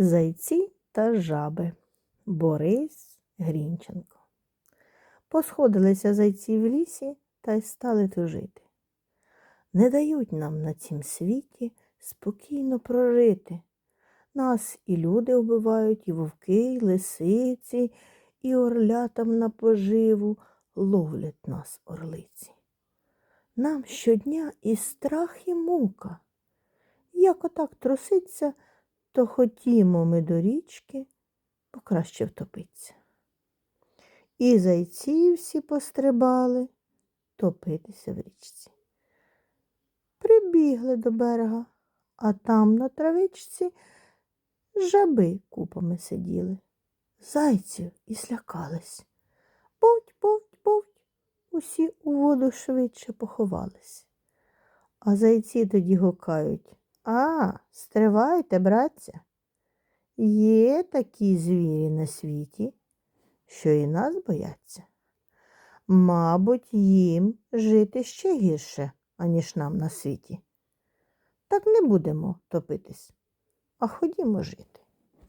Зайці та жаби Борис Грінченко. Посходилися зайці в лісі та й стали тужити. Не дають нам на цім світі спокійно прожити. Нас і люди вбивають, і вовки, і лисиці, і орлятам на поживу ловлять нас орлиці. Нам щодня і страх, і мука. Як отак труситься, то хотімо ми до річки, бо краще втопиться. І зайці всі пострибали топитися в річці. Прибігли до берега, а там на травичці жаби купами сиділи. Зайців і злякались. Бовть, бовть, бовть, усі у воду швидше поховались. А зайці тоді гукають А, стривайте, братця. Є такі звірі на світі, що і нас бояться. Мабуть, їм жити ще гірше, аніж нам на світі. Так не будемо топитись, а ходімо жити.